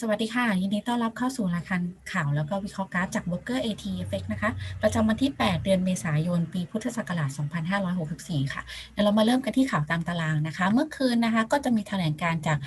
สวัสดีค่ะ ยินดีต้อนรับเข้าสู่รายการข่าวแล้วก็วิเคราะห์กราฟจาก Broker AT Effect นะคะ ประจำวันที่ 8 เดือนเมษายน ปีพุทธศักราช 2564 ค่ะเดี๋ยวเรามาเริ่มกันที่ข่าวตามตารางนะคะ เมื่อคืนนะคะก็จะมีแถลงการจาก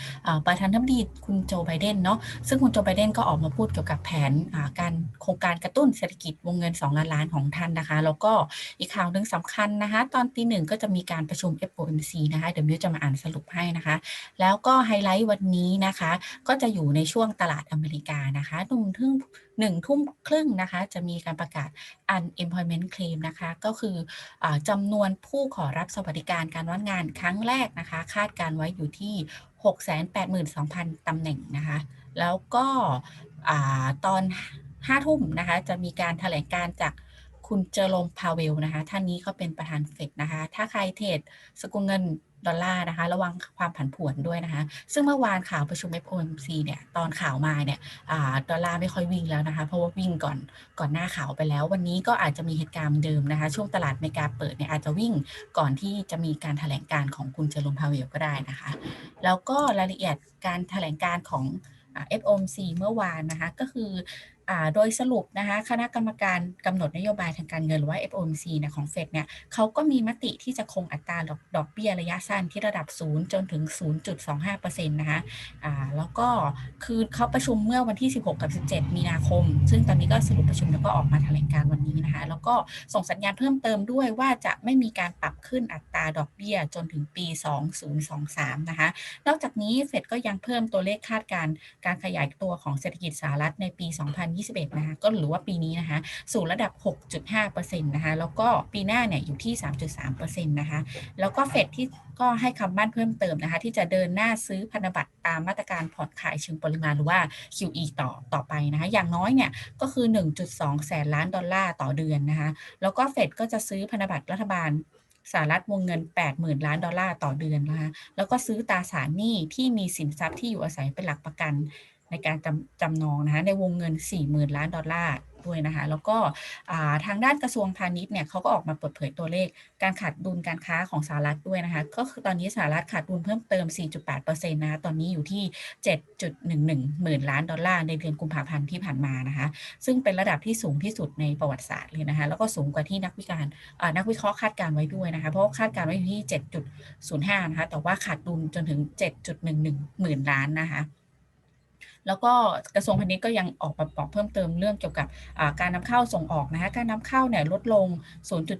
ประธานาธิบดีคุณโจไบเดนเนาะซึ่งคุณโจไบเดนก็ออกมาพูดเกี่ยวกับแผนการโครงการกระตุ้นเศรษฐกิจวงเงิน 2 ล้านล้านของท่านนะคะ แล้วก็อีกข่าวหนึ่งสำคัญนะคะ ตอนตีหนึ่งก็จะมีการประชุม FOMC นะคะเดี๋ยวมิวจะมาอ่านสรุปให้นะคะ แล้วก็ไฮไลท์วันนี้นะคะก็จะอยู่ในช่วงช่วงตลาดอเมริกานะคะหนึ่งทุ่มหนึ่งทุ่มครึ่งนะคะจะมีการประกาศ unemployment claim นะคะก็คืออจำนวนผู้ขอรับสวัสดิการการว่างงานครั้งแรกนะคะคาดการไว้อยู่ที่ 682,000ตำแหน่งนะคะแล้วก็อตอน5ทุ่มนะคะจะมีการแถลงการจากคุณเจอโรมพาเวลนะคะท่านนี้เขาเป็นประธานเฟดนะคะถ้าใครเทรดสกุลเงิน ดอลลาร์นะคะ ระวังความผันผวนด้วยนะคะ ซึ่งเมื่อวานข่าวประชุม FOMC เนี่ยตอนข่าวมาเนี่ยอดอลลาร์ไม่ค่อยวิ่งแล้วนะคะ เพราะว่าวิ่งก่อนก่อนหน้าข่าวไปแล้ว วันนี้ก็อาจจะมีเหตุการณ์เดิมนะคะ ช่วงตลาดเมกาเปิดเนี่ยอาจจะวิ่งก่อนที่จะมีการแถลงการของคุณเจอโรมพาเวลก็ได้นะคะ แล้วก็รายละเอียดการแถลงการของอ FOMC เมื่อวานนะคะก็คือ โดยสรุปนะคะคณะกรรมการกำหนดนโยบายทางการเงินหรือว่า FOMC นี่ยของเฟดเนี่ยเขาก็มีมติที่จะคงอัตราดอกดอกเบี้ยระยะสั้นที่ระดับ 0 จนถึง 0.25%นะคะอ่าแล้วก็คือเขาประชุมเมื่อวันที่ 16 กับ 17 มีนาคม ซึ่งตอนนี้ก็สรุปประชุมแล้วก็ออกมาแถลงการวันนี้นะคะ แล้วก็ส่งสัญญาณเพิ่มเติมด้วยว่าจะไม่มีการปรับขึ้นอัตราดอกเบี้ยจนถึงปี 2023 นะคะ นอกจากนี้เฟดก็ยังเพิ่มตัวเลขคาดการณ์การขยายตัวของเศรษฐกิจสหรัฐในปี 202 2021 นะคะ ก็หรือว่าปีนี้นะคะ สู่ระดับ 6.5%นะคะ แล้วก็ปีหน้าเนี่ยอยู่ที่ 3.3%นะคะ แล้วก็เฟดที่ก็ให้คำมั่นเพิ่มเติมนะคะ ที่จะเดินหน้าซื้อพันธบัตรตามมาตรการผ่อนคลายเชิงปริมาณหรือว่า QE ต่อต่อไปนะคะ อย่างน้อยเนี่ยก็คือ 1.2 แสนล้านดอลลาร์ต่อเดือนนะคะ แล้วก็เฟดก็จะซื้อพันธบัตรรัฐบาลสหรัฐวงเงิน 80,000 ล้านดอลลาร์ต่อเดือนนะคะ แล้วก็ซื้อตราสารหนี้ที่มีสินทรัพย์ที่อยู่อาศัยเป็นหลักประกัน ในการจำจำนองนะคะในวงเงิน 40,000 ล้านดอลลาร์ด้วยนะคะแล้วก็ทางด้านกระทรวงพาณิชย์เนี่ยเขาก็ออกมาเปิดเผยตัวเลขการขาดดุลการค้าของสหรัฐด้วยนะคะก็คือตอนนี้สหรัฐขาดดุลเพิ่มเติม 4.8%นะคะตอนนี้อยู่ที่ 7.11 หมื่นล้านดอลลาร์ในเดือนกุมภาพันธ์ที่ผ่านมานะคะซึ่งเป็นระดับที่สูงที่สุดในประวัติศาสตร์เลยนะคะแล้วก็สูงกว่าที่นักวิการนักวิเคราะห์คาดการไว้ด้วยนะคะเพราะคาดการไว้อยู่ที่ 7.05 นะคะแต่ว่าขาดดุลจนถึง 7.11 หมื่นล้านนะคะ แล้วก็กระทรวงพาณิชย์ก็ยังออกมาบอกเพิ่มเติมเรื่องเกี่ยวกับการนำเข้าส่งออกนะคะการนำเข้าเนี่ยลดลง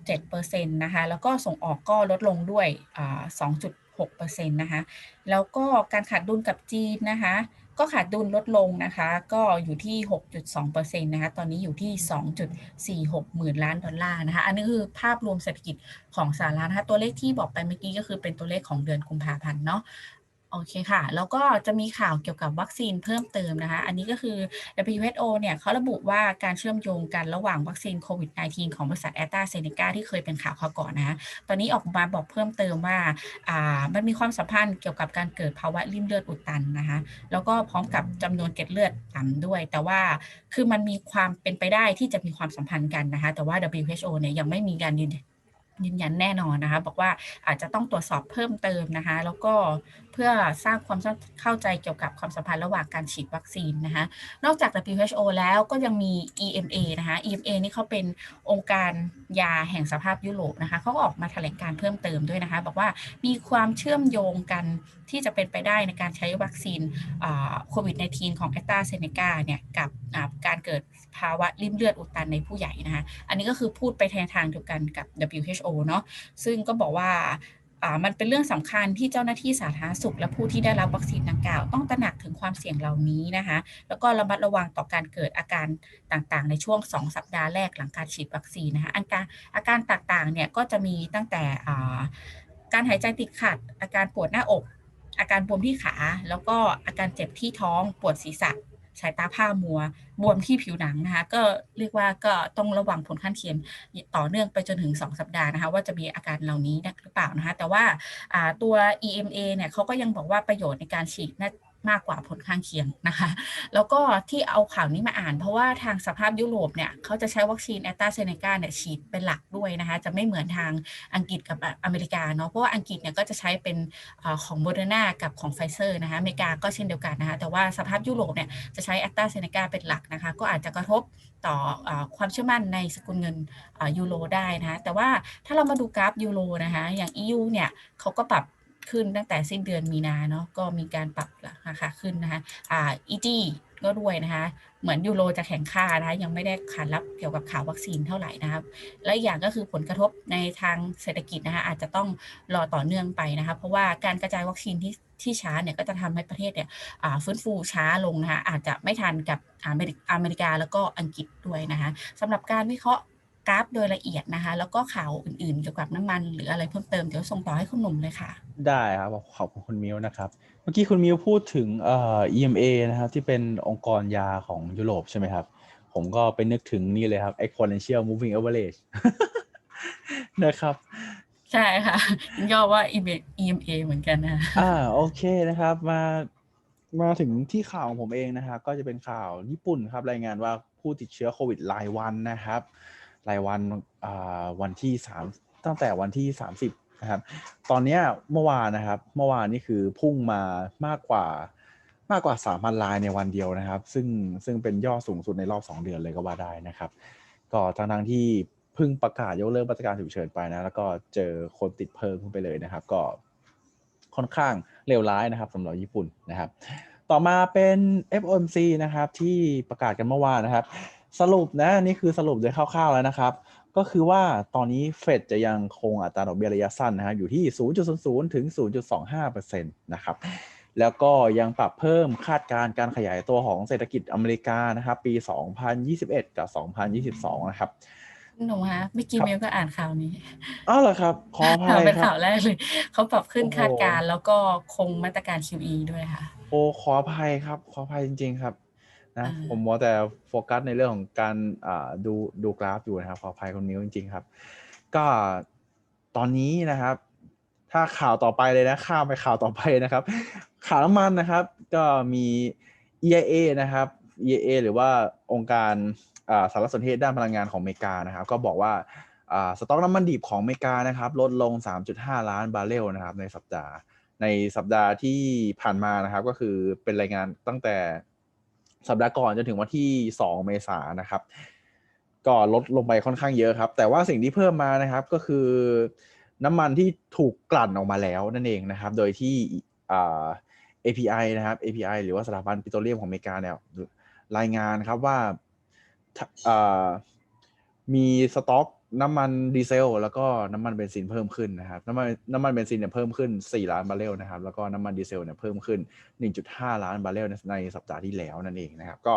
0.7%นะคะแล้วก็ส่งออกก็ลดลงด้วยอ่า2.6%นะคะแล้วก็การขาดดุลกับจีนนะคะก็ขาดดุลลดลงนะคะ ก็อยู่ที่ 6.2%นะคะ ตอนนี้อยู่ที่ 2.46 หมื่นล้านดอลลาร์นะคะ อันนี้คือภาพรวมเศรษฐกิจของสหรัฐนะคะ ตัวเลขที่บอกไปเมื่อกี้ก็คือเป็นตัวเลขของเดือนกุมภาพันธ์เนาะ โอเคค่ะ แล้วก็จะมีข่าวเกี่ยวกับวัคซีนเพิ่มเติมนะคะ อันนี้ก็คือ WHO เนี่ยเขาระบุว่าการเชื่อมโยงกันระหว่างวัคซีนโควิด -19 ของบริษัทแอตตาเซเนกาที่เคยเป็นข่าวข่าวก่อนนะะตอนนี้ออกมาบอกเพิ่มเติมว่าอ่ามันมีความสัมพันธ์เกี่ยวกับการเกิดภาวะริ่มเลือดอุดตันนะคะ แล้วก็พร้อมกับจำนวนเกล็ดเลือดต่ำด้วย แต่ว่าคือมันมีความเป็นไปได้ที่จะมีความสัมพันธ์กันนะคะ แต่ว่า WHO เนี่ยยังไม่มีการยืนยืนยันแน่นอนนะคะ บอกว่าอาจจะต้องตรวจสอบเพิ่มเติมนะคะ แล้วก็ พื่อสร้างความเข้าใจเกี่ยวกับความสัมพันธ์ระหว่างการฉีดวัคซีนนะคะนอกจาก WHO แล้วก็ยังมี EMA นะคะ EMA นี่เขาเป็นองค์การยาแห่งสภาพยุโรปนะคะเขาก็ออกมาแถลงการเพิ่มเติมด้วยนะคะ บอกว่ามีความเชื่อมโยงกันที่จะเป็นไปได้ในการใช้วัคซีนโควิด -19 ของแอตตาเซเนกาเนี่ยกับการเกิดภาวะริ่มเลือดอุดตันในผู้ใหญ่นะคะ อันนี้ก็คือพูดไปในทางเดียวกันกับ WHO เนาะซึ่งก็บอกว่า มันเป็นเรื่องสำคัญที่เจ้าหน้าที่สาธารณสุข และผู้ที่ได้รับวัคซีนดังกล่าว ต้องตระหนักถึงความเสี่ยงเหล่านี้นะคะ แล้วก็ระมัดระวังต่อการเกิดอาการต่างๆ ในช่วง 2 สัปดาห์แรกหลังการฉีดวัคซีนนะคะอาการอาการต่างๆเนี่ยก็จะมีตั้งแต่การหายใจติดขัด อาการปวดหน้าอก อาการบวมที่ขา แล้วก็อาการเจ็บที่ท้องปวดศีรษะ สายตาผ้ามัว บวมที่ผิวหนังนะคะ ก็เรียกว่าก็ต้องระวังผลข้างเคียงต่อเนื่องไปจนถึง 2 สัปดาห์นะคะ ว่าจะมีอาการเหล่านี้หรือเปล่านะคะ แต่ว่าตัว EMA เนี่ยเขาก็ยังบอกว่าประโยชน์ในการฉีดน่า มากกว่าผลข้างเคียงนะคะ แล้วก็ที่เอาข่าวนี้มาอ่าน เพราะว่าทางสภาพยุโรปเนี่ยเขาจะใช้วัคซีนแอสตาเซเนกาเนี่ยฉีดเป็นหลักด้วยนะคะ จะไม่เหมือนทางอังกฤษกับอเมริกาเนาะเพราะว่าอังกฤษเนี่ยก็จะใช้เป็นของโมเดอร์นากับของไฟเซอร์นะคะอเมริกาก็เช่นเดียวกันนะคะแต่ว่าสภาพยุโรปเนี่ยจะใช้แอสตาเซเนกาเป็นหลักนะคะ ก็อาจจะกระทบต่ออความเชื่อมั่นในสกุลเงินยูโรได้นะคะแต่ว่าถ้าเรามาดูกราฟยูโรนะคะอย่าง EU เนี่ยเขาก็ปรับ ขึ้นตั้งแต่สิ้นเดือนมีนาเนาะก็มีการปรับราคาขึ้นนะคะอ่า EG ก็ด้วยนะคะเหมือนยูโรจะแข็งค่านะคะยังไม่ได้ขานรับเกี่ยวกับข่าววัคซีนเท่าไหร่นะครับ และอีกอย่างก็คือผลกระทบในทางเศรษฐกิจนะคะอาจจะต้องรอต่อเนื่องไปนะคะเพราะว่าการกระจายวัคซีนที่ที่ช้าเนี่ยก็จะทำให้ประเทศเนี่ยฟื้นฟูช้าลงนะคะอาจจะไม่ทันกับอเมริกาแล้วก็อังกฤษด้วยนะคะสำหรับการวิเคราะห์ กราฟโดยละเอียดนะคะ แล้วก็ข่าวอื่นๆเกี่ยวกับน้ำมัน หรืออะไรเพิ่มเติมเดี๋ยวส่งต่อให้คุณหนุ่มเลยค่ะ ได้ครับขอบคุณคุณมิวนะครับเมื่อกี้คุณมิวพูดถึงเอ่อ EMA นะครับที่เป็นองค์กรยาของยุโรปใช่ไหมครับ ผมก็ไปนึกถึงนี่เลยครับ exponential moving average นะครับใช่ค่ะย่อว่า EMA เหมือนกันนะอ่าโอเคนะครับมามาถึงที่ข่าวของผมเองนะครับก็จะเป็นข่าวญี่ปุ่นครับรายงานว่าผู้ติดเชื้อโควิดรายวันนะครับ รายวันวันที่สามตั้งแต่วันที่สามสิบนะครับ ตอนนี้เมื่อวานนะครับ เมื่อวานนี่คือพุ่งมามากกว่ามากกว่าสามพันรายในวันเดียวนะครับ ซึ่งซึ่งเป็นยอดสูงสุดในรอบสองเดือนเลยก็ว่าได้นะครับ ก็ทั้งทั้งที่เพิ่งประกาศยกเลิกมาตรการฉุกเฉินไปนะ แล้วก็เจอคนติดเพิ่มขึ้นไปเลยนะครับ ก็ค่อนข้างเลวร้ายนะครับสำหรับญี่ปุ่นนะครับ ต่อมาเป็น FOMC นะครับที่ประกาศกันเมื่อวานนะครับ สรุปนะนี่คือสรุปโดยคร่าวๆแล้วนะครับ ก็คือว่าตอนนี้เฟดจะยังคงอัตราดอกเบี้ยระยะสั้นนะครับอยู่ที่ 0.00 ถึง 0.25%นะครับแล้วก็ยังปรับเพิ่มคาดการณ์การขยายตัวของเศรษฐกิจอเมริกานะครับปี 2021 กับ 2022 นะครับหนูฮะเมื่อกี้ครับเมลก็อ่านข่าวนี้อ้าวเหรอครับขออภัยเป็นครัข่าบวแรกเลยเขาปรับขึ้นโอ้โหคาดการณ์แล้วก็คงมาตรการ QE ด้วยค่ะ โอ้ขออภัยครับ ขออภัยจริง ๆ ครับ นะอ่าผมมัวแต่โฟกัสในเรื่องของการอ่าดูดูกราฟอยู่นะครับขออภัยคุณนิ้วจริง ๆ ครับ ก็ตอนนี้นะครับ ถ้าข่าวต่อไปเลยนะข้ามไปข่าวต่อไปนะครับ ข่าวน้ำมันนะครับ ก็มี EIA นะครับ EIA หรือว่าองค์การอ่าสารสนเทศด้านพลังงานของอเมริกานะครับ ก็บอกว่าอ่าสต็อกน้ำมันดิบของอเมริกานะครับ ลดลง 3.5 ล้านบาร์เรลนะครับ ในสัปดาห์ในสัปดาห์ที่ผ่านมานะครับ ก็คือเป็นรายงานตั้งแต่ สัปดาห์ก่อนจนถึงวันที่ 2 เมษายนนะครับ ก็ลดลงไปค่อนข้างเยอะครับ แต่ว่าสิ่งที่เพิ่มมานะครับก็คือน้ำมันที่ถูกกลั่นออกมาแล้วนั่นเองนะครับ โดยที่ API นะครับ API หรือว่าสถาบันปิโตรเลียมของอเมริกาเนี่ยรายงานครับว่าถ้าอ่ามีสต็อก น้ำมันดีเซล แล้วก็น้ำมันเบนซินเพิ่มขึ้นนะครับน้ำมันน้ำมันเบนซินเนี่ยเพิ่มขึ้น 4 ล้านบาร์เรลนะครับแล้วก็น้ำมันดีเซลเนี่ยเพิ่มขึ้น 1.5 ล้านบาร์เรลในสัปดาห์ที่แล้วนั่นเองนะครับก็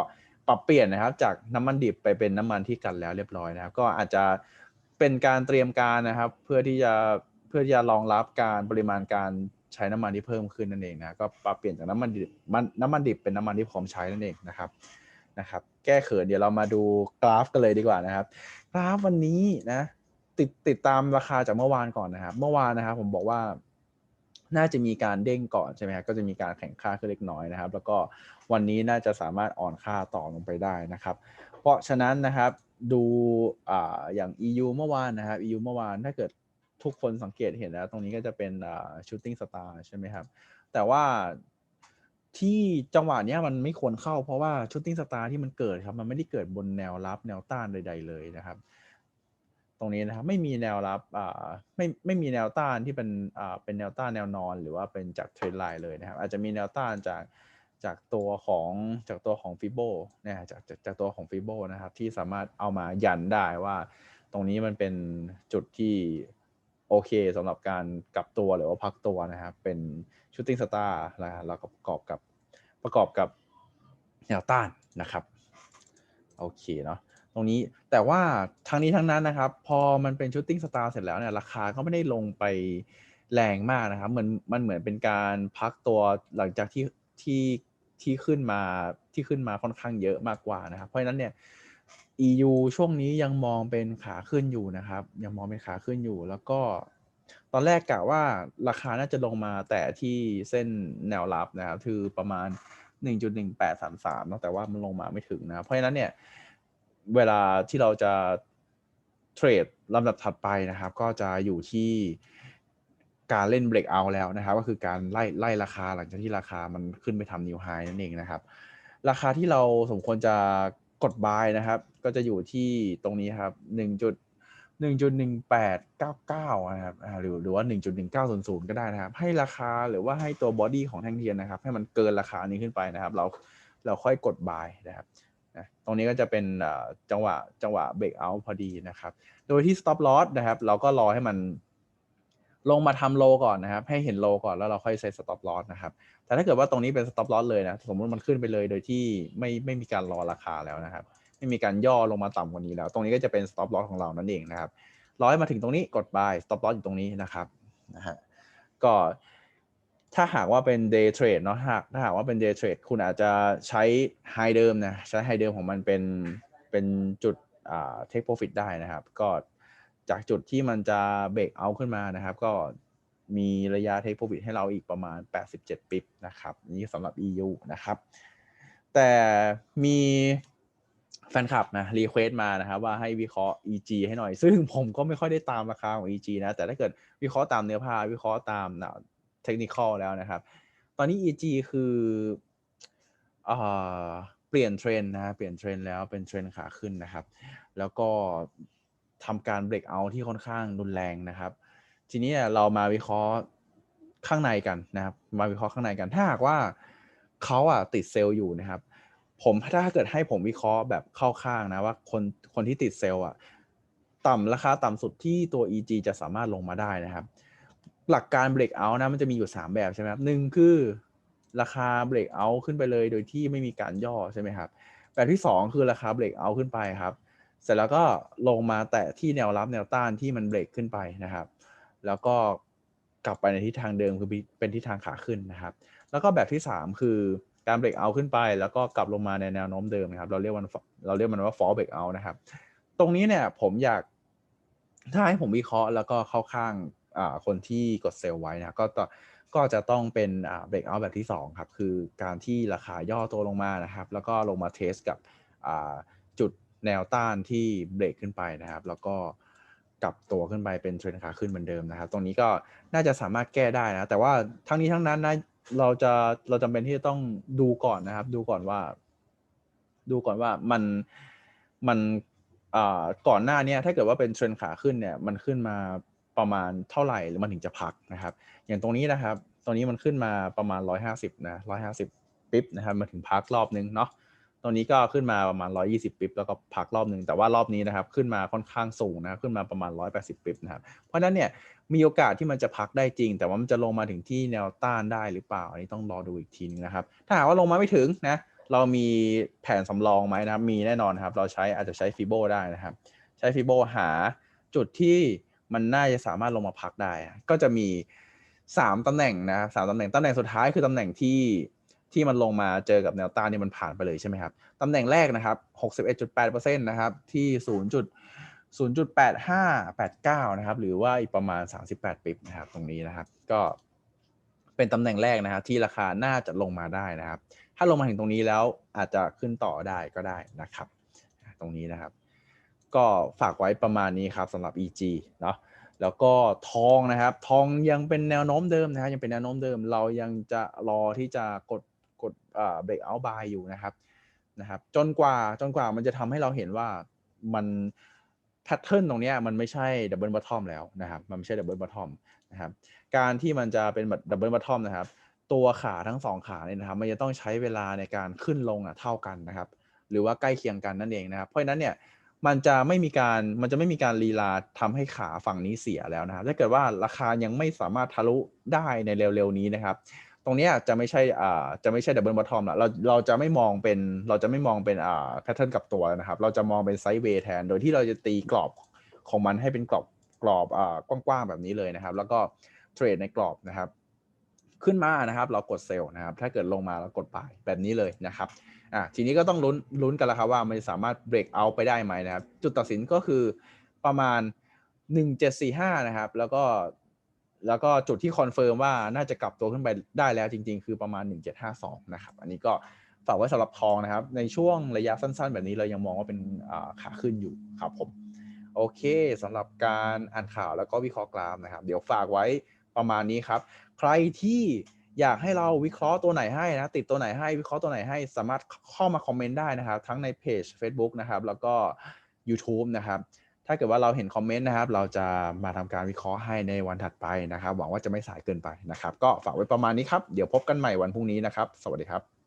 ปรับเปลี่ยนนะครับจากน้ำมันดิบไปเป็นน้ำมันที่กันแล้วเรียบร้อยนะครับ ก็อาจจะเป็นการเตรียมการนะครับ เพื่อที่จะเพื่อที่จะรองรับการปริมาณการใช้น้ำมันที่เพิ่มขึ้นนั่นเองนะก็ปรับเปลี่ยนจากน้ำมันดิบมันน้ำมันดิบเป็นน้ำมันที่พร้อมใช้นั่นเองนะครับนะครับ แก้เขินเดี๋ยวเรามาดูกราฟกันเลยดีกว่านะครับ กราฟวันนี้นะ ติดติดตามราคาจากเมื่อวานก่อนนะครับ เมื่อวานนะครับผมบอกว่าน่าจะมีการเด้งก่อนใช่ไหมครับก็จะมีการแข่งค่าขึ้นเล็กน้อยนะครับ แล้วก็วันนี้น่าจะสามารถอ่อนค่าต่อลงไปได้นะครับ เพราะฉะนั้นนะครับดูอ่าอย่าง EU เมื่อวานนะครับ EU เมื่อวานถ้าเกิดทุกคนสังเกตเห็นแล้ว ตรงนี้ก็จะเป็นอ่า shooting star ใช่ไหมครับ แต่ว่า ที่จังหวะเนี้ยมันไม่ควรเข้า เพราะว่า shooting star ที่มันเกิดครับ มันไม่ได้เกิดบนแนวรับแนวต้านใด ๆ เลยนะครับ ตรงนี้นะครับไม่มีแนวรับอ่าไม่ไม่มีแนวต้านที่เป็นอ่าเป็นแนวต้านแนวนอน หรือว่าเป็นจากเทรนไลน์เลยนะครับ อาจจะมีแนวต้านจากจากตัวของจากตัวของฟิโบนะฮะจากจากจากตัวของฟิโบนะครับ ที่สามารถเอามายันได้ว่า ตรงนี้มันเป็นจุดที่ โอเคสำหรับการกลับตัวหรือว่าพักตัวนะครับ เป็นชูตติ้งสตาร์นะแล้วก็ประกอบกับประกอบกับแนวต้านนะครับ โอเคเนาะตรงนี้แต่ว่าทั้งนี้ทั้งนั้นนะครับ พอมันเป็นชูตติ้งสตาร์เสร็จแล้วเนี่ยราคาก็ไม่ได้ลงไปแรงมากนะครับเหมือนมันเหมือนเป็นการพักตัวหลังจากที่ที่ที่ขึ้นมาที่ขึ้นมาค่อนข้างเยอะมากกว่านะครับ เพราะฉะนั้นเนี่ย EU ช่วงนี้ยังมองเป็นขาขึ้นอยู่นะครับ ยังมองเป็นขาขึ้นอยู่ แล้วก็ตอนแรกกะว่าราคาน่าจะลงมาแต่ที่เส้นแนวรับนะครับคือประมาณ 1.1833เนอะแต่ว่ามันลงมาไม่ถึงนะ เพราะฉะนั้นเนี่ยเวลาที่เราจะเทรดลำดับถัดไปนะครับ ก็จะอยู่ที่การเล่น breakout แล้วนะครับ ก็คือการไล่ไล่ราคาหลังจากที่ราคามันขึ้นไปทำ new high นั่นเองนะครับ ราคาที่เราสมควรจะ กด buy นะครับ ก็จะอยู่ที่ตรงนี้ครับ1จุด1.1899 นะครับหรือหรือว่า 1.1900 ก็ได้นะครับ ให้ราคาหรือว่าให้ตัวบอดี้ของแท่งเทียนนะครับ ให้มันเกินราคานี้ขึ้นไปนะครับ เราเราค่อยกด buy นะครับนะตรงนี้ก็จะเป็นจังหวะจังหวะ break out พอดีนะครับ โดยที่ stop loss นะครับ เราก็รอให้มันลงมาทำโลก่อนนะครับ ให้เห็นโลก่อนแล้วเราค่อยเซต stop loss นะครับ แต่ถ้าเกิดว่าตรงนี้เป็น stop loss เลยนะ สมมติมันขึ้นไปเลยโดยที่ไม่ไม่มีการรอราคาแล้วนะครับ ไม่มีการย่อลงมาต่ำกว่านี้แล้ว ตรงนี้ก็จะเป็น stop loss ของเรานั่นเองนะครับรอให้มาถึงตรงนี้กด buy stop loss อยู่ตรงนี้นะครับนะฮะก็ถ้าหากว่าเป็น day trade เนาะหากถ้าหากว่าเป็น day trade คุณอาจจะใช้ high เดิมนะใช้ high เดิมของมันเป็นเป็นจุดอ่า take profit ได้นะครับ ก็จากจุดที่มันจะ break out ขึ้นมานะครับ ก็ มีระยะ take profit ให้เราอีกประมาณ 87 ปิบนะครับ นี่สำหรับ EU นะครับ แต่มีแฟนคลับนะรีเควสมานะครับว่าให้วิเคราะห์ EG ให้หน่อย ซึ่งผมก็ไม่ค่อยได้ตามราคาของ EG นะ แต่ถ้าเกิดวิเคราะห์ตามเนื้อผ้าวิเคราะห์ตามเทคนิคแล้วนะครับ ตอนนี้ EG คือเอ่อเปลี่ยนเทรนด์นะฮะเปลี่ยนเทรนด์แล้วเป็นเทรนด์ขาขึ้นนะครับ แล้วก็ทำการเบรกเอาที่ค่อนข้างรุนแรงนะครับ ทีนี้เรามาวิเคราะห์ข้างในกันนะครับ มาวิเคราะห์ข้างในกัน ถ้าหากว่าเขาอะติดเซลล์อยู่นะครับ ผมถ้าเกิดให้ผมวิเคราะห์แบบเข้าข้างนะว่าคนคนที่ติดเซลล์อะต่ำราคาต่ำสุดที่ตัว EG จะสามารถลงมาได้นะครับ หลักการ break out นะมันจะมีอยู่ 3 แบบใช่ไหมครับหนึ่งคือราคา break out ขึ้นไปเลยโดยที่ไม่มีการย่อใช่ไหมครับ แบบที่ 2 คือราคา break out ขึ้นไปครับ เสร็จแล้วก็ลงมาแตะที่แนวรับแนวต้านที่มันเบรกขึ้นไปนะครับ แล้วก็กลับไปในทิศทางเดิมคือเป็นทิศทางขาขึ้นนะครับ แล้วก็แบบที่ 3 คือการเบรกเอาขึ้นไป แล้วก็กลับลงมาในแนวโน้มเดิมนะครับ เราเรียกมันเราเรียกมันว่า fall break out นะครับ ตรงนี้เนี่ยผมอยากถ้าให้ผมวิเคราะห์แล้วก็เข้าข้างคนที่กดเซลล์ไว้นะก็ต่อก็จะต้องเป็นเบรกเอาแบบที่ 2 ครับ คือการที่ราคาย่อตัวลงมานะครับ แล้วก็ลงมาเทสกับจุดแนวต้านที่เบรกขึ้นไปนะครับ แล้วก็ กลับตัวขึ้นไปเป็นเทรนขาขึ้นเหมือนเดิมนะครับ ตรงนี้ก็น่าจะสามารถแก้ได้นะ แต่ว่าทั้งนี้ทั้งนั้นนะเราจะเราจำเป็นที่จะต้องดูก่อนนะครับ ดูก่อนว่า ดูก่อนว่ามันมันก่อนหน้านี้ถ้าเกิดว่าเป็นเทรนขาขึ้นเนี่ย มันขึ้นมาประมาณเท่าไหร่หรือมันถึงจะพักนะครับ อย่างตรงนี้นะครับ ตรงนี้มันขึ้นมาประมาณ 150นะ150ปิ๊บนะครับมาถึงพักรอบนึงเนาะ ตรงนี้ก็ขึ้นมาประมาณ 120 ปิบแล้วก็พักรอบหนึ่งแต่ว่ารอบนี้นะครับ ขึ้นมาค่อนข้างสูงนะขึ้นมาประมาณ 180 ปิบนะครับ เพราะฉะนั้นเนี่ยมีโอกาสที่มันจะพักได้จริง แต่ว่ามันจะลงมาถึงที่แนวต้านได้หรือเปล่า อันนี้ต้องรอดูอีกทีนึงนะครับ ถ้าหากว่าลงมาไม่ถึงนะ เรามีแผนสำรองไหมนะครับ มีแน่นอนครับ เราใช้อาจจะใช้ฟิโบได้นะครับ ใช้ฟิโบหาจุดที่มันน่าจะสามารถลงมาพักได้ ก็จะมี 3ตำแหน่งนะสามตำแหน่งตำแหน่งสุดท้ายคือตำแหน่งที่ ที่มันลงมาเจอกับแนวต้านนี่มันผ่านไปเลยใช่ไหมครับตำแหน่งแรกนะครับ 61.8%นะครับที่ 0. 0.8589 นะครับ หรือว่าอีกประมาณ 38ปิบนะครับ ตรงนี้นะครับ ก็เป็นตำแหน่งแรกนะครับที่ราคาน่าจะลงมาได้นะครับ ถ้าลงมาถึงตรงนี้แล้วอาจจะขึ้นต่อได้ก็ได้นะครับ ตรงนี้นะครับ ก็ฝากไว้ประมาณนี้ครับสำหรับ EG เนาะแล้วก็ทองนะครับ ทองยังเป็นแนวโน้มเดิมนะครับยังเป็นแนวโน้มเดิม เรายังจะรอที่จะกด กดเบรกเอาท์บายอยู่นะครับนะครับจนกว่าจนกว่ามันจะทำให้เราเห็นว่ามันแพทเทิร์นตรงนี้มันไม่ใช่ดับเบิลบัตทอมแล้วนะครับมันไม่ใช่ดับเบิลบัตทอมนะครับการที่มันจะเป็นแบบดับเบิลบัตทอมนะครับ ตัวขาทั้งสองขาเนี่ยนะครับ มันจะต้องใช้เวลาในการขึ้นลงอะเท่ากันนะครับ หรือว่าใกล้เคียงกันนั่นเองนะครับ เพราะฉะนั้นเนี่ยมันจะไม่มีการมันจะไม่มีการลีลาทำให้ขาฝั่งนี้เสียแล้วนะครับถ้าเกิดว่าราคายังไม่สามารถทะลุได้ในเร็วๆนี้นะครับ ตรงนี้จะไม่ใช่อ่าจะไม่ใช่ดับเบิลบอททอมละเราเราจะไม่มองเป็นเราจะไม่มองเป็นอ่าแพทเทิร์นกับตัวนะครับ เราจะมองเป็นไซด์เวย์แทน โดยที่เราจะตีกรอบของมันให้เป็นกรอบกรอบอ่ากว้างๆแบบนี้เลยนะครับ แล้วก็เทรดในกรอบนะครับ ขึ้นมานะครับ เรากดเซลล์นะครับ ถ้าเกิดลงมาเรากดปายแบบนี้เลยนะครับอะทีนี้ก็ต้องลุ้นลุ้นกันแล้วครับว่ามันสามารถเบรกเอาไปได้ไหมนะครับ จุดตัดสินก็คือประมาณ 1745 นะครับ แล้วก็ แล้วก็จุดที่คอนเฟิร์มว่าน่าจะกลับตัวขึ้นไปได้แล้วจริง ๆ คือประมาณ 1752 นะครับ อันนี้ก็ฝากไว้สำหรับทองนะครับ ในช่วงระยะสั้น ๆ แบบนี้เรายังมองว่าเป็นขาขึ้นอยู่ครับผม โอเคสำหรับการอ่านข่าวแล้วก็วิเคราะห์กราฟนะครับ เดี๋ยวฝากไว้ประมาณนี้ครับ ใครที่อยากให้เราวิเคราะห์ตัวไหนให้นะ ติดตัวไหนให้วิเคราะห์ตัวไหนให้สามารถเข้ามาคอมเมนต์ได้นะครับ ทั้งในเพจ Facebook นะครับ แล้วก็ YouTube นะครับ ถ้าเกิดว่าเราเห็นคอมเมนต์นะครับ เราจะมาทำการวิเคราะห์ให้ในวันถัดไปนะครับ หวังว่าจะไม่สายเกินไปนะครับ ก็ฝากไว้ประมาณนี้ครับ เดี๋ยวพบกันใหม่วันพรุ่งนี้นะครับ สวัสดีครับ